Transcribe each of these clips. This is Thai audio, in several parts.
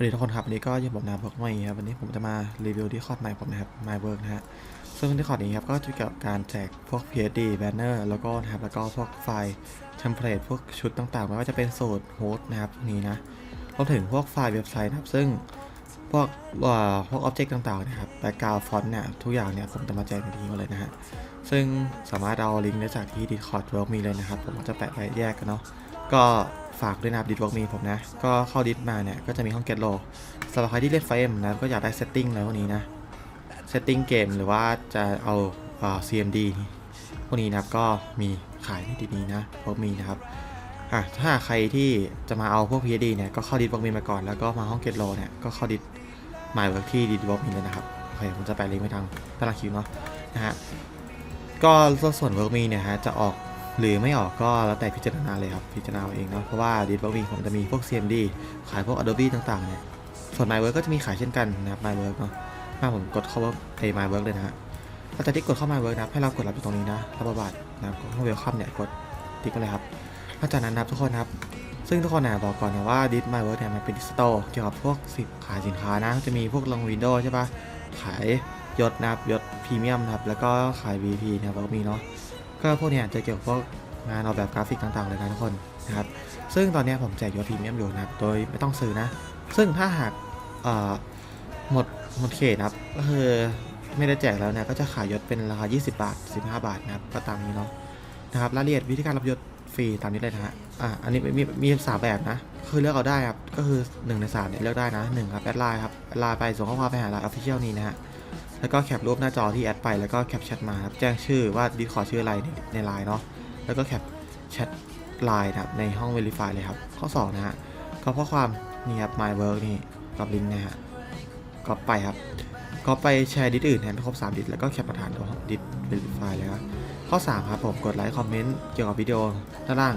วัสดีทุกคนครับวันนี้ก็ยู่ผมนาบอกใหม่ครับวันนี้ผมจะมารีวิวที่คอร์ดใหม่ผมนะครับ My Work นะฮะซึ่งที่คอร์ดนี้ครับก็จะเกี่ยวกับการแจกพวก PSD banner แล้วก็นะครับแล้วก็พวกไฟล์เทมเพลตพวกชุดต่างๆไม่ว่าจะเป็นสูตรโฮสต์นะครับพวกนี้นะรวมถึงพวกไฟล์เว็บไซต์นะครับซึ่งพวกเอ่อพวกอ็อบเจกต์ต่างๆนะครับแบ็กกราวด์ฟอนต์เนี่ยทุกอย่างเนี่ยผมจะมาแจกในที่หมดเลยนะฮะซึ่งสามารถเอาลิงก์ได้จากที่ Discord Work มีเลยนะครับผมก็จะแปะไว้แยกกันเนาะก็ ฝากด้วยนะครับดิสวอล์กมีผมนะ ก็เข้าดิสมาเนี่ย ก็จะมีห้องเกตโลสำหรับใครที่เล่นไฟเอ็มนะ ก็อยากได้เซตติ้งอะไรพวกนี้นะเซตติ้งเกมหรือว่าจะเอาเอ่อ CMD พวกนี้นะครับก็มีขายในดีๆนะพวกมีนะครับอะถ้าใครที่จะมาเอาพวก PSD เนี่ยก็เข้าดิสวอล์กมีมาก่อนแล้วก็มาห้องเกตโลเนี่ยก็เข้าดิสมายเวิร์กที่ดิสวอล์กมีเลยนะครับโอเคผมจะแปะลิงก์ไว้ทางตารางคิวเนาะนะฮะก็ส่วนเวิร์กมีเนี่ยฮะจะออก หรือไม่ออกก็แล้วแต่พิจารณาเลยครับ พิจารณาเองเนาะเพราะว่าดิสเวิร์กมีผมจะมีพวก CMD ขายพวก Adobe ต่างๆเนี่ยส่วน My Work ก็จะมีขายเช่นกันนะครับ My Work เนาะถ้าผมกดเข้าว่าไอ้ My Work เลยนะฮะหลังจากที่กดเข้า My Work นะให้เรากดรับอยู่ตรงนี้นะรับบบัตรนะครับกดเข้า Welcome เนี่ยกดติ๊กไปเลยครับหลังจากนั้นนะครับทุกคนครับซึ่งทุกคนนะบอกก่อนนะว่าดิส My Work เนี่ยมันเป็นดิจิตอลเกี่ยวกับพวกสินขายสินค้านะจะมีพวกลงวินโดว์ใช่ปะขายยศนะครับยศพรีเมียมนะครับแล้วก็ขาย VP นะครับก็มีเนาะ ก็พวกเนี้ยจะเกี่ยวกับพวกงานออกแบบกราฟิกต่างๆเลยนะทุกคนนะครับ ซึ่งตอนนี้ผมแจกยอดพรีเมียมอยู่นะครับโดยไม่ต้องซื้อนะ ซึ่งถ้าหากหมดหมดเขตนะครับ ก็คือไม่ได้แจกแล้วเนี่ยก็จะขายยศเป็นราคา 20 บาท 15 บาทนะครับ ก็ตามนี้เนาะนะครับรายละเอียดวิธีการรับยศฟรีตามนี้เลยนะฮะ อ่า อันนี้มีมีสามแบบนะ คือเลือกเอาได้ครับ ก็คือ 1 ใน3เนี่ยเลือกได้นะหนึ่งครับแอดไลน์ครับแอดไลน์ไปส่งข้อความไปหาไลน์ออฟฟิเชียลนี้นะฮะ แล้วก็แคปรูปหน้าจอที่แอดไปแล้วก็แคปแชทมาครับแจ้งชื่อว่าดิสคอชื่ออะไรในในไลน์เนาะแล้วก็แคปแชทไลน์นะครับในห้อง Verify เลยครับ ข้อ 2 นะฮะก็ข้อความนี่ครับ My Work นี่กับลิงก์นะฮะก็ไปครับก็ไปแชร์ดิสอื่นแทนครบ3ดิสแล้วก็แคปประธานตัวดิส Verify เลยครับข้อ 3 ครับผมกดไลค์คอมเมนต์เกี่ยวกับวิดีโอด้านล่าง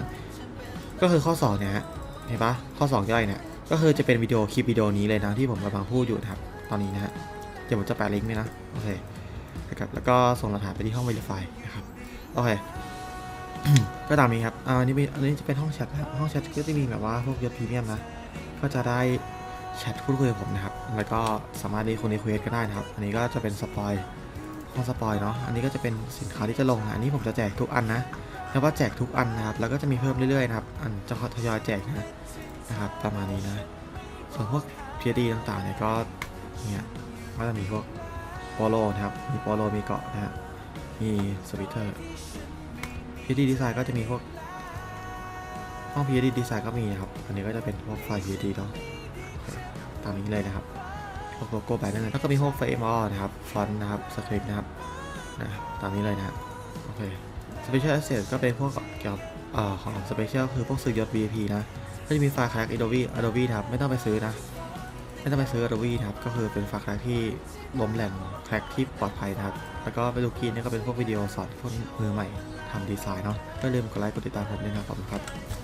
ก็คือข้อ 2 เนี่ยฮะเห็นปะข้อ 2 ย่อยเนี่ยก็คือจะเป็นวิดีโอคลิปวิดีโอนี้เลยนะที่ผมกำลังพูดอยู่ครับตอนนี้นะฮะ เดี๋ยวผมจะแปะลิงก์ด้วยนะ โอเค นะครับ แล้วก็ส่งหลักฐานไปที่ห้อง Verify นะครับ โอเค ก็ตามนี้ครับอ่าอันนี้เป็นอันนี้จะเป็นห้องแชทนะครับ ห้องแชทก็จะมีแบบว่าพวกยศพรีเมียมนะ ก็จะได้แชทพูดคุยกับผมนะครับ แล้วก็สามารถรีคนในเควสก็ได้นะครับ อันนี้ก็จะเป็นสปอยห้องสปอยเนาะ อันนี้ก็จะเป็นสินค้าที่จะลงนะอันนี้ผมจะแจกทุกอันนะแล้วว่าแจกทุกอันนะครับ แล้วก็จะมีเพิ่มเรื่อยๆนะครับ อันจะทยอยแจกนะนะครับ ประมาณนี้นะ ส่วนพวก PD ต่างๆเนี่ยก็เนี่ย ก็จะมีพวกโปโลนะครับ มีโปโลมีเกาะนะฮะ มีสวิตเตอร์พีดีดีไซน์ก็จะมีพวกห้องพีดีดีไซน์ก็มีนะครับ อันนี้ก็จะเป็นพวกไฟพีดีเนาะตามนี้เลยนะครับพวกโลโก้แบนด์นั่นเลยแล้วก็มีพวกไฟเอ็มอนะครับ ฟอนต์นะครับ สคริปต์นะครับ นะ ตามนี้เลยนะโอเคสเปเชียลแอสเซทก็เป็นพวกเกี่ยวกับของสเปเชียลคือพวกซื้อยศ VIP นะ ก็จะมีไฟล์คลาส Adobe Adobe นะครับ ไม่ต้องไปซื้อนะ ไม่ต้องไปซื้อ Adobe นะครับ ก็คือเป็นฝากแร็กที่ล้มแหลงแทร็กที่ปลอดภัยนะครับ แล้วก็ไปดูกีนนี่ก็เป็นพวกวิดีโอสอนพวกมือใหม่ทำดีไซน์เนาะก็ลืมกดไลค์กดติดตามผมด้วยนะครับขอบคุณครับ